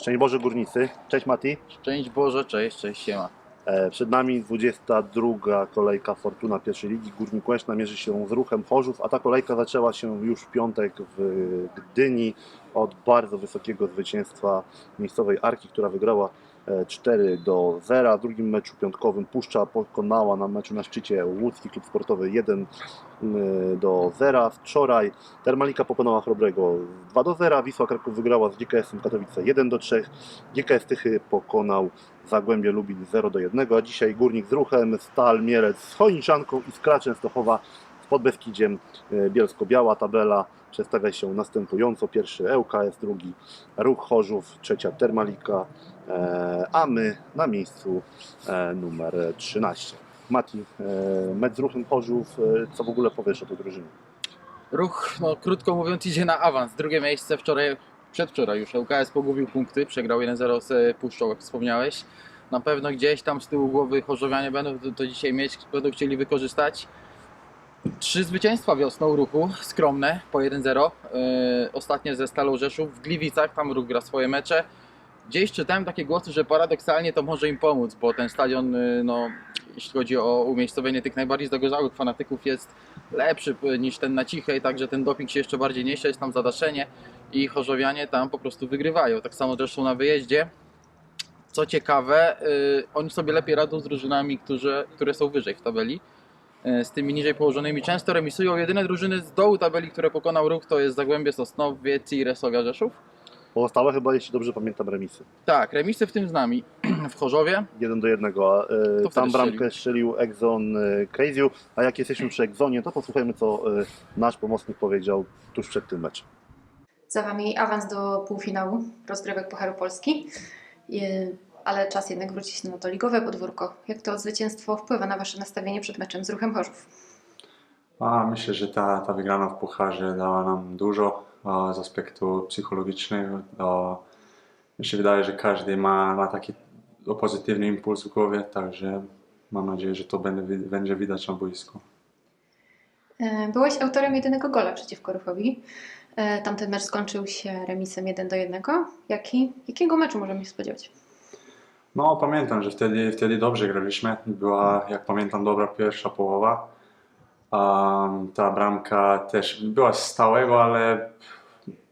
Szczęść Boże Górnicy. Cześć Mati. Szczęść Boże, cześć, cześć, siema. E, Przed nami 22 kolejka Fortuna pierwszej ligi. Górnik Łęczna mierzy się z ruchem Chorzów, a ta kolejka zaczęła się już w piątek w Gdyni od bardzo wysokiego zwycięstwa miejscowej Arki, która wygrała 4 do 0. W drugim meczu piątkowym Puszcza pokonała na meczu na szczycie Łódzki Klub Sportowy 1 mm, do 0. Wczoraj Termalika pokonała Chrobrego 2 do 0. Wisła Kraków wygrała z GKS-em Katowice 1 do 3. GKS Tychy pokonał Zagłębie Lubin 0 do 1, a dzisiaj Górnik z Ruchem, Stal Mielec z Chojniczanką i Skra Częstochowa z Podbeskidziem e, Bielsko-Biała. Tabela przedstawia się następująco. Pierwszy ŁKS, drugi Ruch Chorzów, trzecia Termalika, e, a my na miejscu e, numer 13. Mati, mecz z Ruchem Chorzów, co w ogóle powiesz o tej drużynie? Ruch, no krótko mówiąc, idzie na awans. Drugie miejsce wczoraj, przedwczoraj już ŁKS pogubił punkty, przegrał 1-0 z Puszczą, jak wspomniałeś. Na pewno gdzieś tam z tyłu głowy chorzowianie będą to dzisiaj mieć, będą chcieli wykorzystać. Trzy zwycięstwa wiosną ruchu, skromne, po 1-0. Yy, ostatnie ze Stalą Rzeszów w Gliwicach, tam ruch gra swoje mecze. Gdzieś czytałem takie głosy, że paradoksalnie to może im pomóc, bo ten stadion, yy, no, jeśli chodzi o umiejscowienie tych najbardziej zagorzałych fanatyków, jest lepszy p- niż ten na cichej, także ten doping się jeszcze bardziej niesie, jest tam zadaszenie i chorzowianie tam po prostu wygrywają. Tak samo zresztą na wyjeździe. Co ciekawe, yy, oni sobie lepiej radzą z drużynami, którzy, które są wyżej w tabeli. Yy, z tymi niżej położonymi często remisują. Jedyne drużyny z dołu tabeli, które pokonał ruch, to jest Zagłębie Sosnowiec i Resowia Rzeszów. Pozostałe chyba, jeśli dobrze pamiętam, remisy. Tak, remisy w tym z nami w Chorzowie. 1 do 1. A, e, tam bramkę strzelił. Exxon e, Crazy. A jak jesteśmy przy Exonie, to posłuchajmy, co e, nasz pomocnik powiedział tuż przed tym meczem. Za Wami awans do półfinału rozgrywek Pucharu Polski, ale czas jednak wrócić na to ligowe podwórko. Jak to zwycięstwo wpływa na Wasze nastawienie przed meczem z Ruchem Chorzów? A myślę, że ta, ta wygrana w Pucharze dała nam dużo a, z aspektu psychologicznego. A, mi się wydaje, że każdy ma, ma taki pozytywny impuls w głowie, także mam nadzieję, że to będzie, będzie widać na boisku. E, Byłeś autorem jedynego gola przeciwko Ruchowi. E, Tamten mecz skończył się remisem 1 do 1. Jaki, jakiego meczu możemy się spodziewać? No, pamiętam, że wtedy, wtedy dobrze graliśmy. Była, jak pamiętam, dobra pierwsza połowa. Um, ta bramka też była stałego, ale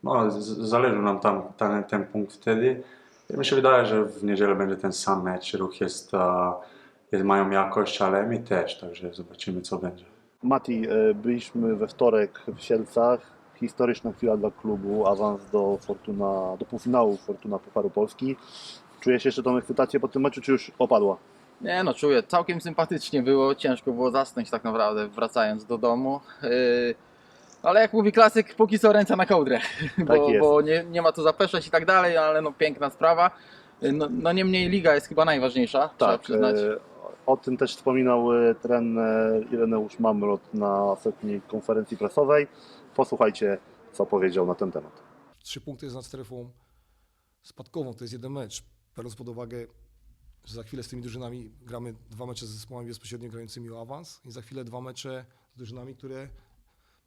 no, zależy nam tam ten, ten punkt wtedy. I mi się wydaje, że w niedzielę będzie ten sam mecz. Ruch jest, jest mają jakość, ale my też, także zobaczymy, co będzie. Mati, e, byliśmy we wtorek w Sielcach. Historyczna chwila dla klubu, awans do, Fortuna, do półfinału Fortuna Pucharu Polski. Czujesz jeszcze tą ekscytację po tym meczu, czy już opadła? Nie no, czuję, całkiem sympatycznie było, ciężko było zasnąć tak naprawdę wracając do domu. Yy, ale jak mówi klasyk, póki co ręce na kołdrę, bo, jest. bo nie, nie ma to zapeszać i tak dalej, ale no piękna sprawa. Yy, No, no niemniej liga jest chyba najważniejsza, trzeba przyznać. e, o tym też wspominał e, trener Ireneusz Mamrot na ostatniej konferencji prasowej. Posłuchajcie, co powiedział na ten temat. Trzy punkty jest nad strefą spadkową, to jest jeden mecz. Biorąc pod uwagę, że za chwilę z tymi drużynami gramy dwa mecze z zespołami bezpośrednio grającymi o awans i za chwilę dwa mecze z drużynami, które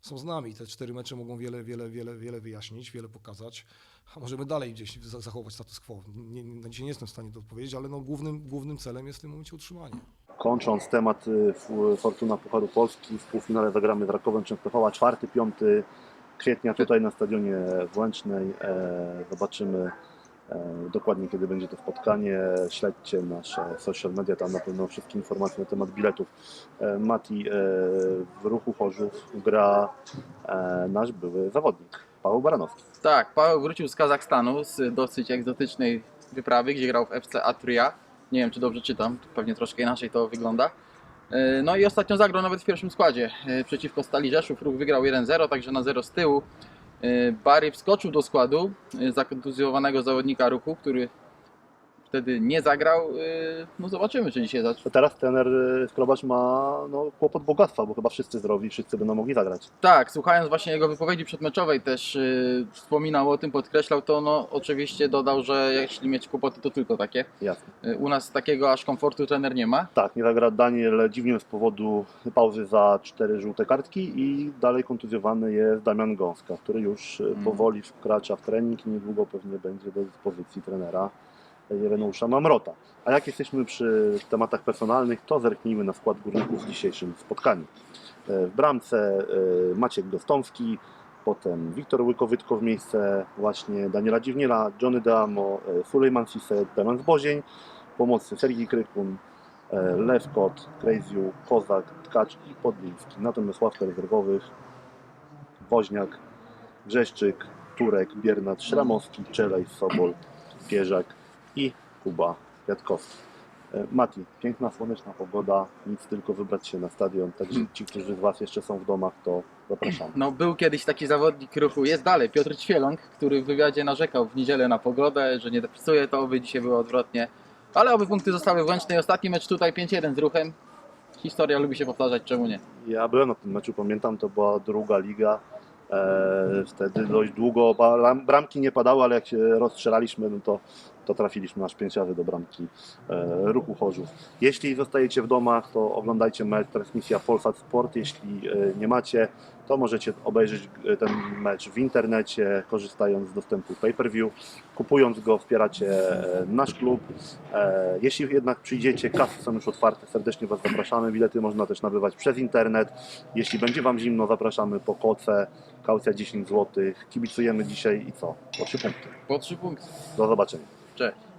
są z nami. Te cztery mecze mogą wiele, wiele, wiele, wiele wyjaśnić, wiele pokazać. A możemy dalej gdzieś za- zachować status quo. Nie, dzisiaj nie jestem w stanie to odpowiedzieć, ale no głównym, głównym celem jest w tym momencie utrzymanie. Kończąc temat y, Fortuna Pucharu Polski, w półfinale zagramy z Rakowem Częstochowa 4-5 kwietnia tutaj na stadionie w Łęcznej. E, Zobaczymy dokładnie kiedy będzie to spotkanie. Śledźcie nasze social media, tam na pewno wszystkie informacje na temat biletów. E, Mati, e, w ruchu Chorzów gra e, nasz były zawodnik, Paweł Baranowski. Tak, Paweł wrócił z Kazachstanu, z dosyć egzotycznej wyprawy, gdzie grał w FC Atria. Nie wiem, czy dobrze czytam, pewnie troszkę inaczej to wygląda. No i ostatnio zagrał nawet w pierwszym składzie przeciwko Stali Rzeszów. Ruch wygrał 1-0, także na 0 z tyłu. Barry wskoczył do składu yy, zakontuzjowanego zawodnika ruchu, który wtedy nie zagrał. Yy, No zobaczymy, czy dzisiaj zacznie. Teraz trener y, Skrobacz ma no, kłopot bogactwa, bo chyba wszyscy zdrowi, wszyscy będą mogli zagrać. Tak, słuchając właśnie jego wypowiedzi przedmeczowej też yy, wspominał o tym, podkreślał to, no oczywiście dodał, że jeśli mieć kłopoty, to tylko takie. Jasne. Yy, U nas takiego aż komfortu trener nie ma. Tak, nie zagra Daniel dziwnie z powodu pauzy za cztery żółte kartki i dalej kontuzjowany jest Damian Gąska, który już y, Mm. powoli wkracza w trening i niedługo pewnie będzie do dyspozycji trenera Ireneusza Mamrota. A jak jesteśmy przy tematach personalnych, to zerknijmy na skład górników w dzisiejszym spotkaniu. E, W bramce e, Maciek Gostomski, potem Wiktor Łykowytko w miejsce właśnie Daniela Dziwniela, Johnny Deamo, e, Sulejman Sise, Damian Zbozień, pomocy Sergii Krykun, e, Lewkot, Krejziu, Kozak, Tkacz i Podliński. Natomiast ławka rezerwowych Woźniak, Grzeszczyk, Turek, Biernat, Szramowski, Czelej, Sobol, Pierzak i Kuba Kwiatkowski. E, Mati, piękna, słoneczna pogoda, nic tylko wybrać się na stadion, także ci, którzy z Was jeszcze są w domach, to zapraszamy. No był kiedyś taki zawodnik ruchu, jest dalej, Piotr Ćwieląg, który w wywiadzie narzekał w niedzielę na pogodę, że nie dopisuje, to oby dzisiaj było odwrotnie. Ale oby punkty zostały w Łęcznej. Ostatni mecz tutaj 5-1 z ruchem. Historia lubi się powtarzać, czemu nie? Ja byłem na tym meczu, pamiętam, to była druga liga. E, wtedy dość długo bramki nie padały, ale jak się rozstrzelaliśmy, no to, to trafiliśmy aż pięciawy do bramki e, ruchu Chorzów. Jeśli zostajecie w domach, to oglądajcie mecz, transmisja Polsat Sport. Jeśli e, nie macie, to możecie obejrzeć e, ten mecz w internecie, korzystając z dostępu pay-per-view. Kupując go, wspieracie e, nasz klub. E, Jeśli jednak przyjdziecie, kasy są już otwarte, serdecznie Was zapraszamy. Bilety można też nabywać przez internet. Jeśli będzie Wam zimno, zapraszamy po koce. Kaucja 10 zł. Kibicujemy dzisiaj i co? Po 3 punkty. Po 3 punkty. Do zobaczenia. Cześć.